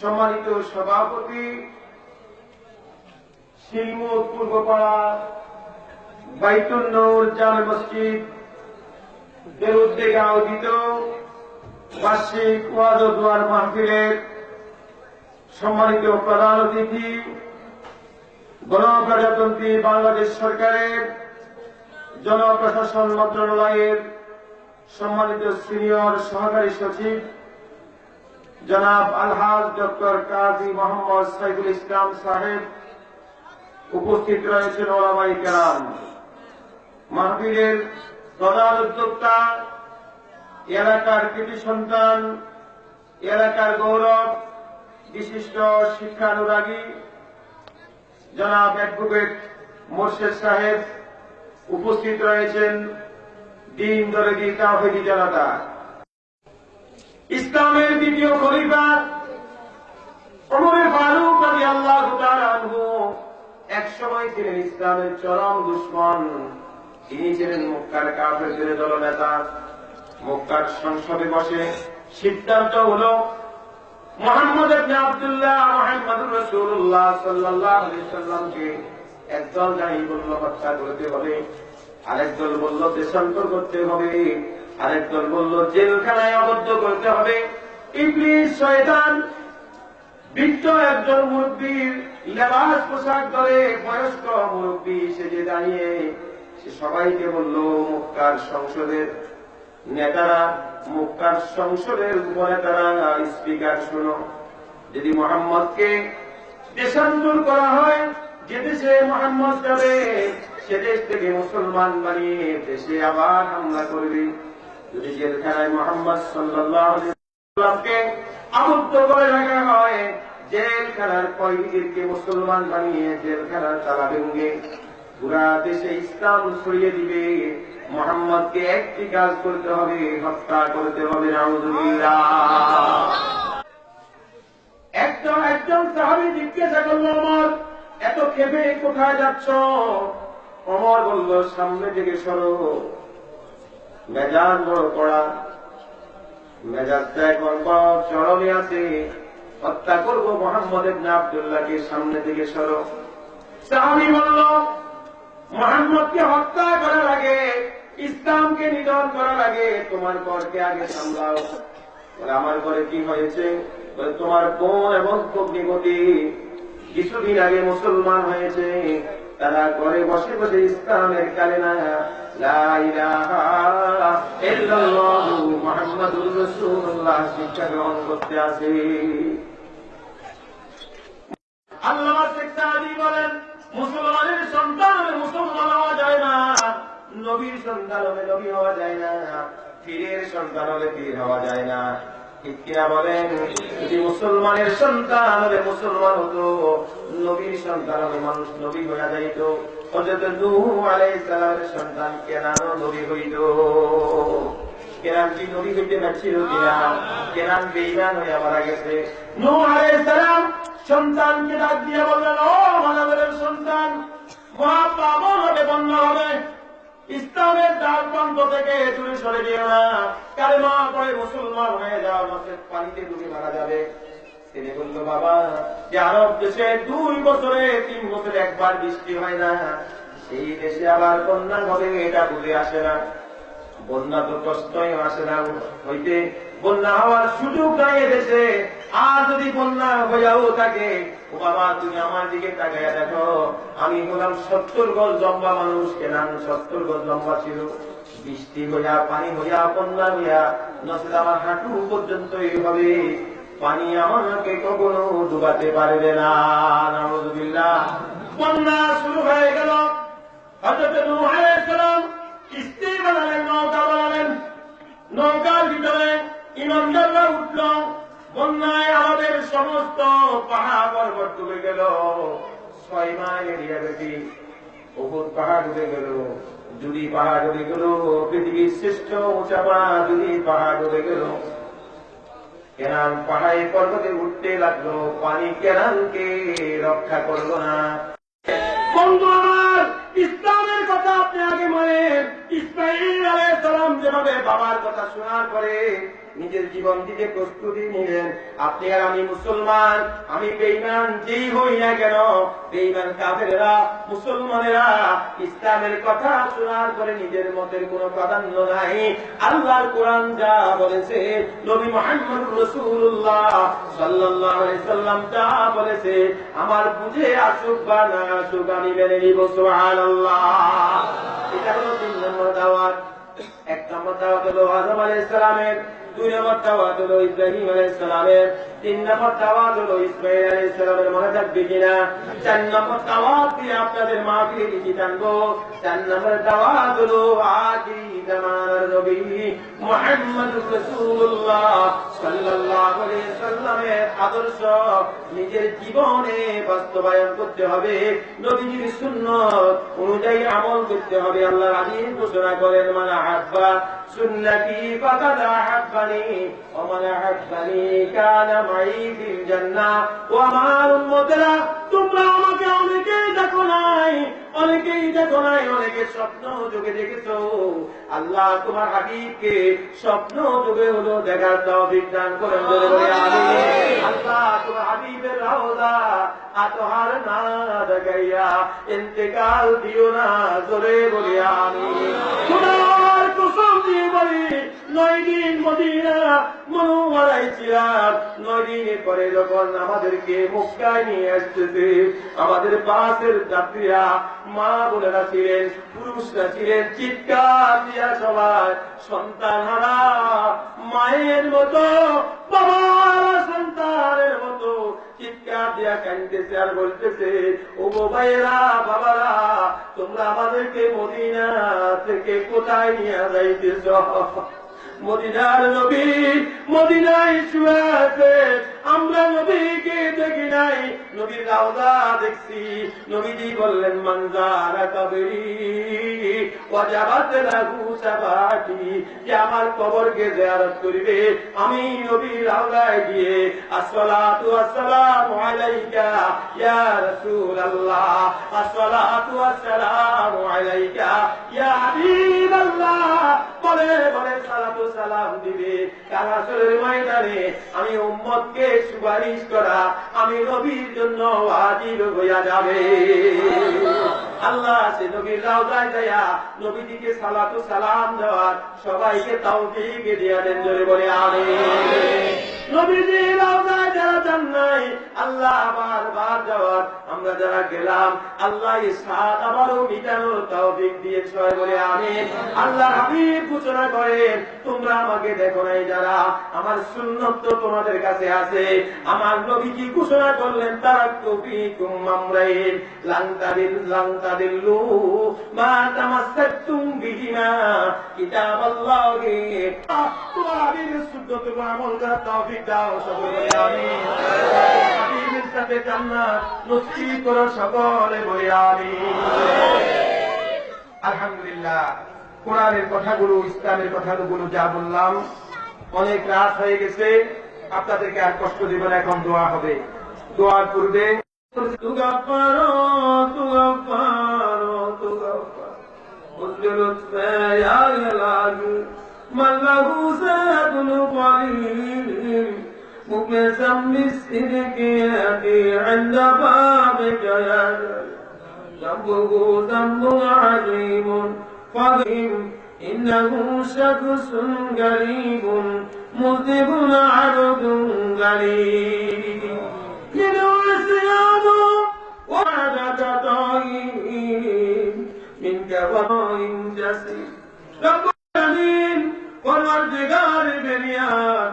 সম্মানিত সভাপতি শিলমুখ পূর্বপাড়া বাইতুল নূর জামে মসজিদ এর উদ্যোগে আয়োজিত বার্ষিক ওয়াজ মাহফিলের সম্মানিত প্রধান অতিথি, গণপ্রজাতন্ত্রী বাংলাদেশ সরকারের জনপ্রশাসন মন্ত্রণালয়ের সম্মানিত সিনিয়র সহকারী সচিব, জনাব আলহাজ ডক্টর কাজী মোহাম্মদ সাইফুল ইসলাম সাহেব, উপস্থিত রয়েছেন ওলামাই কেরাম। মাহফিলের প্রধান উদ্যোক্তা, এলাকার কৃতি সন্তান, এলাকার গৌরব, বিশিষ্ট শিক্ষানুরাগী, জনাব অ্যাডভোকেট মোর্শেদ সাহেব, উপস্থিত রয়েছেন দিন দরদি তাহিদি জনতা ইসলামের দ্বিতীয় খলিফা ওমর ফারুক আলী আল্লাহ এক সময় ছিলেন ইসলামের চরম দুশ্মন। তিনি ছিলেন মক্কার কাফেরদের দলনেতা। মক্কার সংসদে বসে সিদ্ধান্ত হলো, মোহাম্মদ আব্দুল্লাহ মুহাম্মদুর রাসূলুল্লাহ সাল্লাল্লাহু আলাইহি সাল্লামকে একদল দায়ী বলল হত্যা করতে হবে। আরেক দল বলল, দেশান্তর করতে হবে। আরেক দল বলল, জেলখানায় আবদ্ধ করতে হবে। ইবলিস, শয়তান, বৃদ্ধ একজন মুরব্বীর লেবাস পোশাক ধরে বয়স্ক মুরব্বী সেজে দাঁড়িয়ে, সে সবাইকে বলল, মুক্কার সংসদের নেতারা, মুক্কার সংসদের উপনেতারা, স্পিকার শুনো। যদি মোহাম্মদকে দেশান্তর করা হয়, যে দেশে মোহাম্মদ যাবে সে দেশ থেকে মুসলমান বানিয়ে দেশে আবার হামলা করবে। যদি জেলখানায় মোহাম্মদ সাল্লামকে আবদ্ধ করে রাখা হয় জেলখানার কয়েদিদেরকে মুসলমান বানিয়ে জেলখানার তালা ভেঙে পুরা দেশে ইসলাম ছড়িয়ে দিবে। মোহাম্মদকে একটি কাজ করতে হবে, হত্যা করতে হবে একজন একজন সাহাবি জিজ্ঞাসা করল অমর এত খেপে কোথায় যাচ্ছ? অমর বলল সামনে থেকে সরো। মেজাজ বড় কড়া। মেজাজটা এখন বড় চরমে আছে। হত্যা করব মোহাম্মদ ইবনে আব্দুল্লাহকে সামনে থেকে সরো। সাহাবি বলল, মোহাম্মদকে হত্যা করার আগে ইসলামকে নিধন করার আগে তোমার ঘরকে আগে সামলাও। আমার ঘরে কি হয়েছে? তোমার বোন এবং ভগ্নিপতি কিছুদিন আগে মুসলমান হয়েছে। তারা ঘরে বসে বসে ইসলামের কালেনা লা ইলাহা ইল্লাল্লাহু মুহাম্মাদুর রাসূলুল্লাহ শিক্ষা গ্রহণ করতে আছে আল্লাহ বলেন, মুসলমানের সন্তান হলে মুসলমান হওয়া যায় না, নবীর সন্তান হলে নবী হওয়া যায় না, পীরের সন্তান হলে পীর হওয়া যায় না। কিনা বলেন যদি মুসলমানের সন্তান হলে মুসলমান হতো নবীর সন্তান হলে মানুষ নবী হয়ে যাইত। হজরত নূহ সন্তান কেনানো নবী হইত। কি নবী হইতে কিনা হইয়া মারা গেছে। সন্তানকে ডাক বললেন, ও সন্তান হবে, বন্যা হবে। ইসলামের দ্বার প্রান্ত থেকে দূরে সরে দিও না কালেমা করে মুসলমান হয়ে যাও নচেত পানিতে ডুবে মারা যাবে। তিনি বাবা, যে আরব দেশে দুই বছরে তিন বছরে একবার বৃষ্টি হয় না, সেই দেশে আবার বন্যা হবে এটা বুঝে আসে না। বন্যা তো কষ্টই আসে না। হইতে বন্যা হওয়ার সুযোগ নাই দেশে। আর যদি বন্যা হইয়াও থাকে, ও বাবা, তুমি আমার দিকে তাকাইয়া দেখো, আমি হলাম সত্তর গজ লম্বা মানুষ কেনান সত্তর গজ লম্বা ছিল। বৃষ্টি হইয়া, পানি হইয়া, বন্যা হইয়া নচেত আমার হাঁটু পর্যন্ত এইভাবে। পানি আমাকে কখনো ডুবাতে পারবে না। বন্যা শুরু হয়ে গেল। নৌকা বানালেন। নৌকার ভিতরে ইমানদাররা উঠল। বন্যায় আমাদের সমস্ত পাহাড় পর্বত ডুবে গেল। ছয় মাইল এরিয়া ডুবে গেল। জুড়ি ডুবে গেল, পৃথিবীর শ্রেষ্ঠ জুড়ি ডুবে গেল। কেনান পাহাড়ে পর্বতে উঠতে লাগল, পানি কেনানকে রক্ষা করল না। বন্ধু আমার, ইসলামের কথা আপনি আমাকে মারেন ইসমাইল আলাইহিস সালাম যেভাবে বাবার কথা শোনার পরে নিজের জীবন দিতে প্রস্তুতি নিলেন, আপনি আর আমি মুসলমান, আমি বেইমান যেই হই না কেন বেইমান কাফেরেরা, মুসলমানেরা ইসলামের কথা শোনার পরে নিজের মতের কোনো প্রাধান্য নাই। আল্লাহর কোরআন যা বলেছে, নবী মোহাম্মদ রসুল্লাহ আলাইহি সাল্লাম যা বলেছে, আমার বুঝে আসুক বা না আসুক, আমি মেনে নিব, সুবহানাল্লাহ। এটা হলো তিন নম্বর দাওয়াত। এক নম্বর দাওয়াত হলো আজম আলাই ইসলামের দুই নম্বর দাওয়াত হলো ইব্রাহিম আলাই ইসলামের তিন নম্বর দাওয়াত হলো ইসমাইল আলাই ইসলামের মনে থাকবে কিনা চার নম্বর দাওয়াত দিয়ে আপনাদের মাহফিলে লিখি টানবো চার নম্বর দাওয়াত হলো আদি। আদর্শ নিজের জীবনে বাস্তবায়ন করতে হবে। নবীজির সুন্নত অনুযায়ী আমল করতে হবে। আল্লাহ হাদিস ঘোষণা করেন মানে হাব্বা সুন্নতি ফাকাদ আহাব্বানি ওয়া মান আহাব্বানি কানা মাই ফিল জান্নাহ ও আমার উম্মতেরা তোমরা আমাকে অনেকেই দেখো নাই অনেকেই দেখো নাই অনেকে স্বপ্ন যুগে দেখেছ। আল্লাহ তোমার হাবিবকে স্বপ্ন যুগে হলো দেখার তৌফিক দান করেন বলে বলে আমি আল্লাহ তোমার হাবিবের রওজা আতহার না দেখাইয়া ইন্তেকাল দিও না জোরে বলে আমি খোদার কসম দিয়ে বলি মদিনা ছিলাম। পরে যখন আমাদেরকে মুক্কায় নিয়ে আসতেছে, আমাদের পাশের যাত্রীরা মা বোনেরা ছিলেন, পুরুষরা ছিলেন, চিৎকার দিয়া সবাই মায়ের মতো, বাবার সন্তানের মতো চিৎকার দিয়া কাঁদতেছে আর বলতেছে, ও ভাইয়েরা, বাবারা, তোমরা আমাদেরকে মদিনা থেকে কোথায় নিয়ে যাইতেছ? মদিনার নবী, মদিনায় শুয়ে আছে। আমরা নবীকে দেখি নাই। নবীর রাউদা দেখছি। নবীজি বললেন মঞ্জারা কবরি, ওয়াজাবাত লাহু সাবাতি, যে আমার কবরকে জিয়ারত করিবে। আমি নবীর রাউদায় গিয়ে, আসসালাতু আসসালামু আলাইকা, ইয়া রাসূলুল্লাহ। আসসালাতু আসসালামু আলাইকা, ইয়া হাবিবাল্লাহ। বলে বলে সালাতু সালাম দিবে। কালাসরের ময়দানে, আমি উম্মতকে সুপারিশ করা, আমি নবীর জন্য ওয়াজিব হইয়া যাবে। আল্লাহ, সে নবীর রাউদায় দেয়া নবীজিকে সালাতু সালাম দেওয়ার সবাইকে তাও দিয়া দেন বলে, আমিন। নবীজি রাউদায় যারা যান নাই, আল্লাহ আবার বার যাওয়ার আমরা যারা গেলাম, আল্লাহ এই আবারও মিটানোর তৌফিক দিয়ে সবাই বলে আমিন। আল্লাহ হাবিব ঘোষণা করেন, তোমরা আমাকে দেখো নাই যারা, আমার সুন্নত তো তোমাদের কাছে আছে। আমার নবীজি ঘোষণা করলেন? তারা কবি কুমামরাইন লাংতাদিল লাংতাদিল্লু মা তামাসসাকতুম বিহিমা, কিতাবাল্লাহি। তোমার হাবিবের সুন্নত আমল করার তৌফিক আলহামদুলিল্লাহ, কোরআনের কথাগুলো, ইসলামের কথাগুলো যা বললাম, অনেক রাত হয়ে গেছে। আপনাদেরকে আর কষ্ট দেবেন এখন দোয়া হবে। দোয়ার পূর্বে তুগাপারো তুগাপারো তুগাপারো উজ্জ্বলত مخلصا يا يأتي عند بابك يا ذنبه ذنب عظيم فظيم إنه شخص قريب مذنب عرض غريب يدعو السلام وعدك طيب من وطائم جسيم. رب العالمين والوردقار بنيان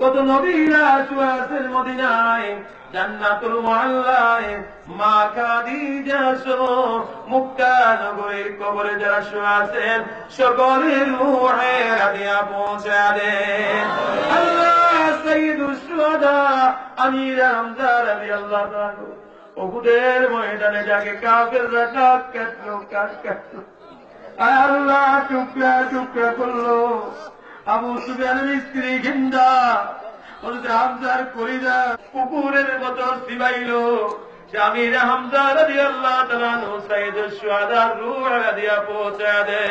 কত নবীরা আছেন মদিনায়, জান্নাতুল মুআল্লায় মা খাদিজা সহ মুক্তা নগরীর কবরে যারা শোয়া আছেন, সকলের রুহে রাধিয়া পৌঁছে দেন। আল্লাহ সঈদুল সুহাদা আমির হামজা রাদিয়াল্লাহু তাআলা ওহুদের ময়দানে যাকে কাফেররা কাক কাটলো কাক কাটলো। আল্লাহ টুকরা টুকরা করল। আবু সুফিয়ানের স্ত্রী ঘিন্দা হামজার কলিজা কুকুরের মতো সিবাইলো। জামির হামজা দে।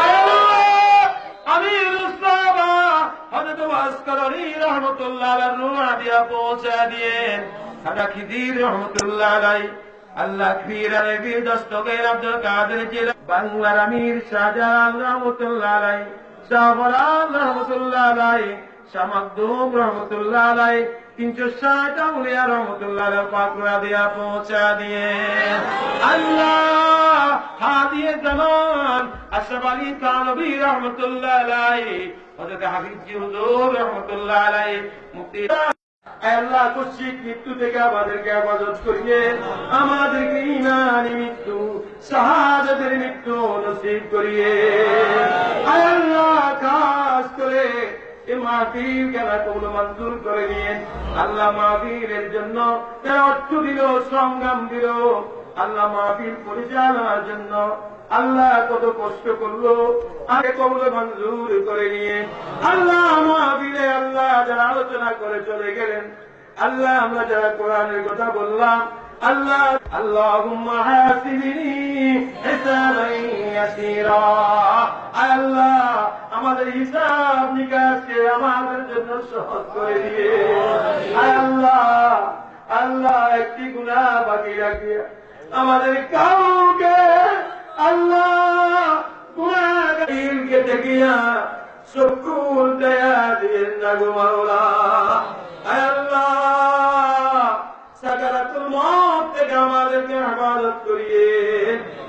আয় আল্লাহ রাহমাতুল্লাহ আলাইহির রূহ রাদিয়া পৌঁছা দিয়ে সাদা খিদির আব্দুল বাংলার আমির শাহজালাল রহমতুল্লাহ আলাইহি শাহবরাল রহমতুল্লাহ আলাই শাহ রহমতুল্লাহ আলাই তিনশো ষাট আউলিয়া রহমতুল্লাহ পাকড়া দিয়া পৌঁছা দিয়ে। আল্লাহ হাদিয়ে জামান, আশরাফ আলী রহমতুল্লাহ হাবিবজি হুজুর রহমতুল্লাহ আলাই আয় আল্লাহ কুশিক মৃত্যু থেকে আমাদেরকে হেফাজত করিয়ে আমাদেরকে ইমানি মৃত্যু, শাহাদাতের মৃত্যু নসিব করিয়ে আল্লাহ খাস করে এই মাহফিল কেনা কবুল মঞ্জুর করে নিয়ে আল্লাহ মাহফিলের জন্য অর্থ দিল, সংগ্রাম দিল। আল্লাহ মাহফিল পরিচালনার জন্য আল্লাহ কত কষ্ট করল, আগে কবুল মঞ্জুর করে নিয়ে আল্লাহ মাহফিলে যারা আলোচনা করে চলে গেলেন। আল্লাহ, আমরা যারা কোরআনের কথা বললাম, আল্লাহ ইয়াসীরা। আল্লাহ, আমাদের হিসাব নিকাশকে আমাদের জন্য সহজ করে দিয়ে। আল্লাহ আল্লাহ, একটি গুনাহ বাকি রাখিয়া আমাদের কাউকে আল্লাহ গুনাহকে দেখিয়া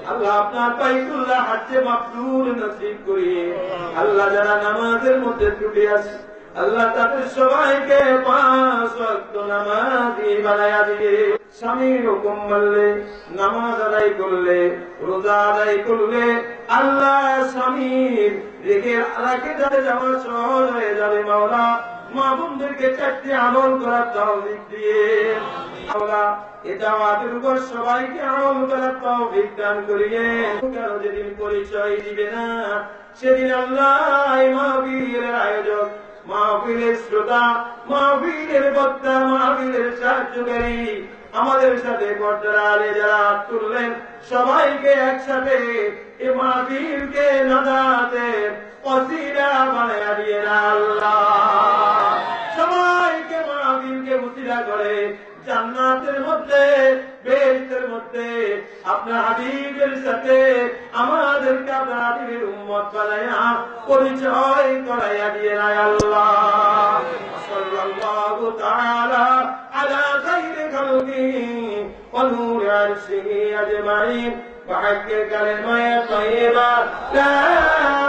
আল্লাহ আপনার বাইতুল্লাহ হাতে মাবরুর নসিব করিয়ে আল্লাহ যারা নামাজের মধ্যে ত্রুটি আছে আল্লাহ তাদের সবাইকে পাঁচ ওয়াক্ত নামাজি বানায়া দিয়ে স্বামীর হুকুম মানলে, নামাজ আদায় করলে, রোজা আদায় করলে আল্লাহ স্বামীর রেখে রাখে যাতে যাওয়া সহজ হয়ে যাবে মাওলা। মা বোনদেরকে চারটি আমল করার তৌফিক দিয়ে। মাওলা, এটা আমাদের উপর সবাইকে আমল করার তৌফিক দান করিয়ে। কেন যেদিন পরিচয় দিবে না, সেদিন আল্লাহ এই আয়োজক মাহফিলের শ্রোতা, মাহফিলের বক্তা, মাহফিলের সাহায্যকারী, আমাদের সাথে পর্দার আলে যারা তুললেন, সবাইকে একসাথে এ মাহফিলকে নাদাতে অসিরা বানায়া দিয়ে আল্লাহ। সবাইকে মাহফিলকে মুসিরা করে জান্নাতের মধ্যে বেহেশতের মধ্যে আপনার হাবিবের সাথে আমাদেরকে আপনার হাবিবের উম্মত বানায়া পরিচয় করাইয়া দিয়ে নাই আল্লাহ সাল্লাল্লাহু তাআলা আলা খাইরি খালকি ওয়া নূরি আরশিহি আজমাইন وحق كلمة طيبة لا